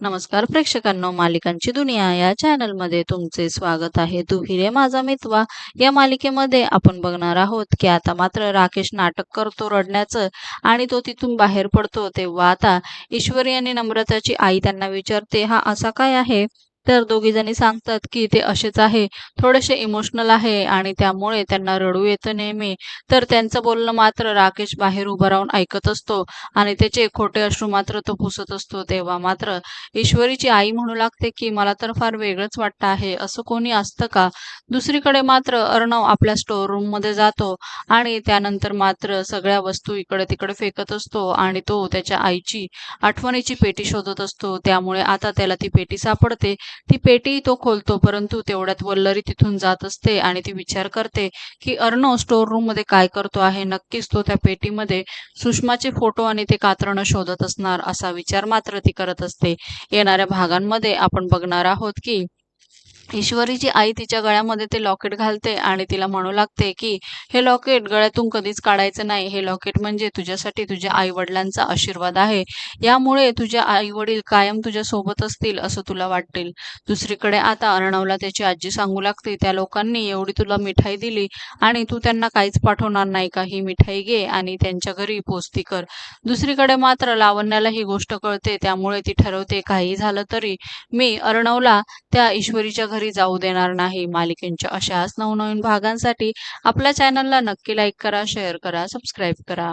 नमस्कार प्रेक्षकांनो मालिकांची दुनिया या चॅनलमध्ये तुमचे स्वागत आहे. तू हिरे माझा मितवा. या मालिकेमध्ये आपण बघणार आहोत की आता मात्र राकेश नाटक करतो रडण्याचं आणि तो तिथून बाहेर पडतो तेव्हा आता ईश्वरी आणि नम्रताची आई त्यांना विचारते हा असा काय आहे? तर दोघीजणी सांगतात की ते असेच आहे थोडेसे इमोशनल आहे आणि त्यामुळे त्यांना रडू येतं नेहमी. तर त्यांचं बोलणं मात्र राकेश बाहेर उभं राहून ऐकत असतो आणि त्याचे खोटे अश्रू मात्र तो पुसत असतो. तेव्हा मात्र ईश्वरीची आई म्हणू लागते की मला तर फार वेगळंच वाटतं आहे असं कोणी असतं का? दुसरीकडे मात्र अर्णव आपल्या स्टोर रूममध्ये जातो आणि त्यानंतर मात्र सगळ्या वस्तू इकडे तिकडे फेकत असतो आणि तो त्याच्या आईची आठवणीची पेटी शोधत असतो. त्यामुळे आता त्याला ती पेटी सापडते. ती पेटी तो खोलतो परंतु तेवढ्यात वल्लरी तिथून जात असते आणि ती विचार करते की अर्णव स्टोर रूममध्ये काय करतो आहे नक्कीच तो त्या पेटीमध्ये सुषमाचे फोटो आणि ते कातरणं शोधत असणार असा विचार मात्र ती करत असते. येणाऱ्या भागांमध्ये आपण बघणार आहोत की ईश्वरीची आई तिच्या गळ्यामध्ये ते लॉकेट घालते आणि तिला म्हणू लागते की हे लॉकेट गळ्यातून कधीच काढायचं नाही. हे लॉकेट म्हणजे तुझ्यासाठी तुझ्या आई वडिलांचा आशीर्वाद आहे. यामुळे तुझ्या आई वडील कायम तुझ्या सोबत असतील असं तुला वाटेल दुसरीकडे आता अर्णवला त्याची आजी सांगू लागते. त्या लोकांनी एवढी तुला मिठाई दिली आणि तू त्यांना काहीच पाठवणार नाही का? ही मिठाई घे आणि त्यांच्या घरी पोचती कर. दुसरीकडे मात्र लावण्याला ही गोष्ट कळते. त्यामुळे ती ठरवते काही झालं तरी मी अर्णवला त्या ईश्वरीच्या घरी जाऊ देणार नाही. मालिकेंच्या अशाच नवनवीन भागांसाठी आपल्या चॅनलला नक्की लाईक करा शेअर करा सबस्क्राईब करा.